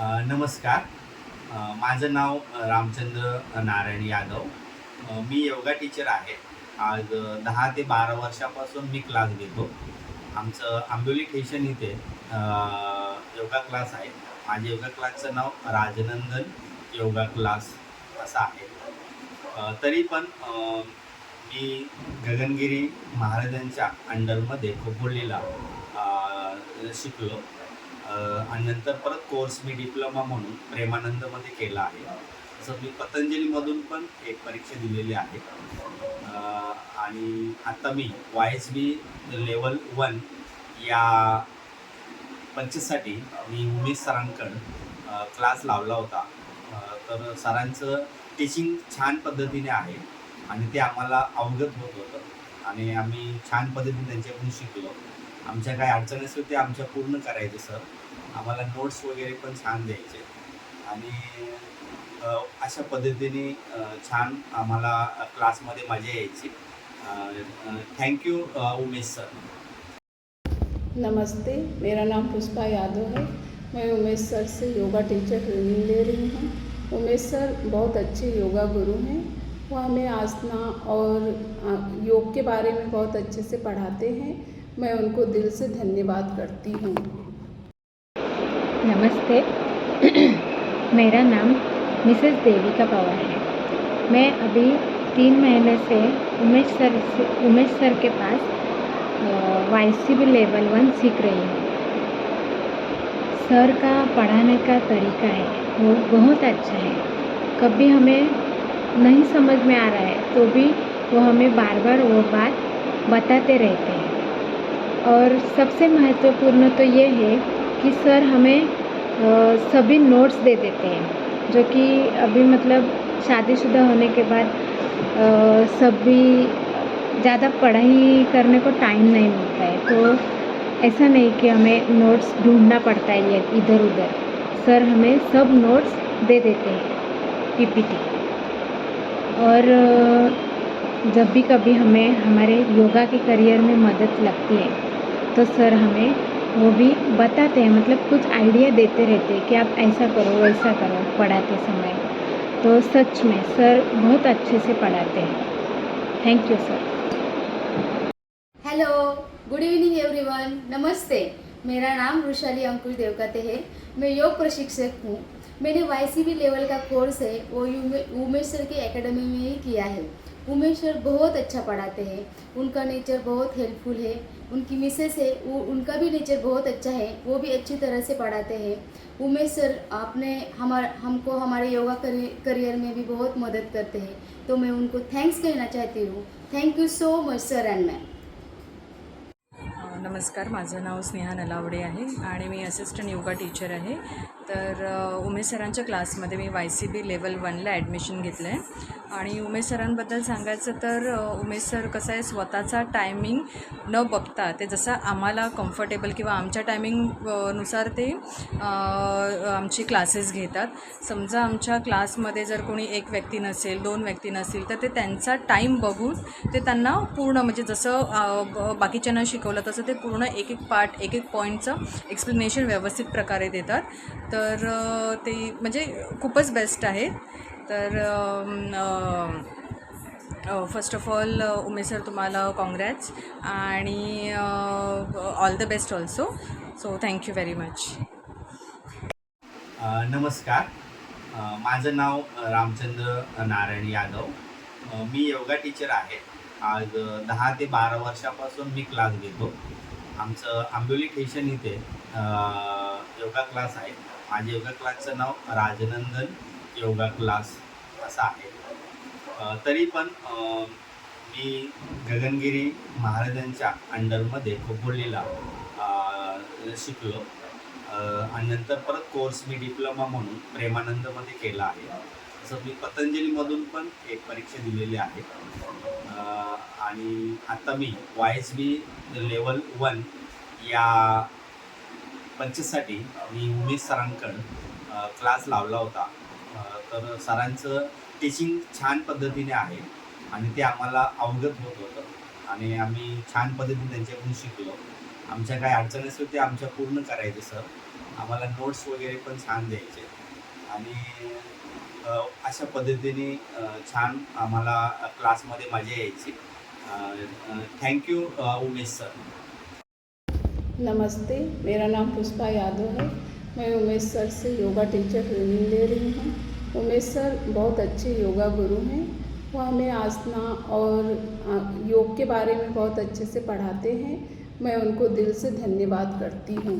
नमस्कार. माझं नाव रामचंद्र नारायण यादव. मी योगा टीचर आहे. आज दहा ते बारा वर्षापासून मी क्लास घेतो. आमचं आंबोली ठेशन इथे योगा क्लास आहे. माझ्या योगा क्लासचं नाव राजनंदन योगा क्लास असं आहे. तरी पण मी गगनगिरी महाराजांच्या अंडरमध्ये खोपोलीला शिकलो. आणि नंतर परत कोर्स मी डिप्लोमा म्हणून प्रेमानंदमध्ये केला आहे. तसं मी पतंजलीमधून पण एक परीक्षा दिलेली आहे. आणि आता मी Y S B level one या पंचसाठी मी उमेश सरांकडं क्लास लावला होता. तर सरांचं टीचिंग छान पद्धतीने आहे आणि ते आम्हाला अवगत होत होतं. आणि आम्ही छान पद्धतीने त्यांच्याकडून शिकलो. आमच्या काही अडचणी असतील ते आमच्या पूर्ण करायचे सर. आम्हाला नोट्स वगैरे पण छान द्यायचे. आणि अशा पद्धतीने छान आम्हाला क्लासमध्ये मजा यायची. Thank you Umesh sir. नमस्ते. मेरा नाम पुष्पा यादव है. मैं उमेश सर से योगा टीचर ट्रेनिंग ले रही हूँ. उमेश सर बहुत अच्छे योगा गुरु हैं. वो हमें आसना और योग के बारे में बहुत अच्छे से पढ़ाते हैं. मैं उनको दिल से धन्यवाद करती हूँ। नमस्ते। मेरा नाम मिसेस देविका पवार है। मैं अभी तीन महीने से उमेश सर से, उमेश सर के pass Y C B level one सीख रही हूँ। सर का पढ़ाने का तरीका है, वो बहुत अच्छा है। कभी हमें नहीं समझ में आ रहा है तो भी वो हमें बार बार वो बात बताते रहते हैं। और सबसे महत्वपूर्ण तो ये है कि सर हमें सभी नोट्स दे देते हैं, जो कि अभी मतलब शादीशुदा होने के बाद सभी ज़्यादा पढ़ाई करने को टाइम नहीं मिलता है। तो ऐसा नहीं कि हमें नोट्स ढूंढना पड़ता है ये इधर उधर। सर हमें सब नोट्स दे देते हैं पीपीटी और जब भी कभी हमें, हमारे योगा के करियर में मदद लगती है तो सर हमें वो भी बताते हैं मतलब कुछ आइडिया देते रहते हैं कि आप ऐसा करो, वैसा करो पढ़ाते समय। तो सच में सर बहुत अच्छे से पढ़ाते हैं। Thank you sir hello good evening everyone नमस्ते। मेरा नाम वृशाली अंकुश देवकाते है। मैं योग प्रशिक्षक हूँ। मैंने बी लेवल का कोर्स है, वो उमेश सर की एकेडमी में ही किया है। उमेश सर बहुत अच्छा पढ़ाते हैं। उनका नेचर बहुत हेल्पफुल है। उनकी मिसेस है वो उनका भी नेचर बहुत अच्छा है। वो भी अच्छी तरह से पढ़ाते हैं। उमेश सर आपने हमार हमको हमारे योगा करियर में भी बहुत मदद करते हैं। तो मैं उनको थैंक्स कहना चाहती हूँ। Thank you so much sir and ma'am नमस्कार माझं नाव स्नेहा नलावडे आहे आणि मी असिस्टंट योगा टीचर आहे. तर उमेश सरांच्या क्लासमध्ये मी वाय सी बी लेवल वनला ॲडमिशन घेतलं आहे आणि उमेश सरांबद्दल सांगायचं तर उमेश सर कसं आहे स्वतःचा टायमिंग न बघता ते जसं आम्हाला कम्फर्टेबल किंवा आमच्या टायमिंगनुसार ते आमची क्लासेस घेतात. समजा आमच्या क्लासमध्ये जर कोणी एक व्यक्ती नसेल दोन व्यक्ती नसेल तर ते त्यांचा टाईम बघून ते त्यांना पूर्ण म्हणजे जसं बाकीच्यांना शिकवलं तसं ते पूर्ण एक एक पार्ट एक एक पॉईंटचं एक्सप्लेनेशन व्यवस्थित प्रकारे देतात. तर तर ते म्हणजे खूपच बेस्ट आहे. तर first of all Umesh sir तुम्हाला काँग्रॅट्स आणि all the best also so thank you very much नमस्कार. माझं नाव रामचंद्र नारायण यादव. मी योगा टीचर आहे. आज दहा ते बारा वर्षापासून मी क्लास घेतो. आमचं आंबोली ठेशन इथे योगा क्लास आहे. माझ्या योगा क्लासचं नाव राजनंदन योगा क्लास असं आहे. तरी पण मी गगनगिरी महाराजांच्या अंडरमध्ये खोपोलीला शिकलो. आणि नंतर परत कोर्स मी डिप्लोमा म्हणून प्रेमानंदमध्ये केला आहे. तसं मी पतंजलीमधून पण एक परीक्षा दिलेली आहे. आणि आता मी Y S B level one या पंचवीससाठी मी उमेश सरांकडं क्लास लावला होता. तर सरांचं टीचिंग छान पद्धतीने आहे आणि ते आम्हाला अवगत होत होतं. आणि आम्ही छान पद्धतीने त्यांच्याकडून शिकलो. आमच्या काही अडचणी असतील ते आमच्या पूर्ण करायचे सर. आम्हाला नोट्स वगैरे पण छान द्यायचे. आणि अशा पद्धतीने छान आम्हाला क्लासमध्ये मजा यायची. Thank you Umesh sir. नमस्ते, मेरा नाम पुष्पा यादव है। मैं उमेश सर से योगा टीचर ट्रेनिंग ले रही हूँ। उमेश सर बहुत अच्छे योगा गुरु हैं। वो हमें आसना और योग के बारे में बहुत अच्छे से पढ़ाते हैं। मैं उनको दिल से धन्यवाद करती हूँ।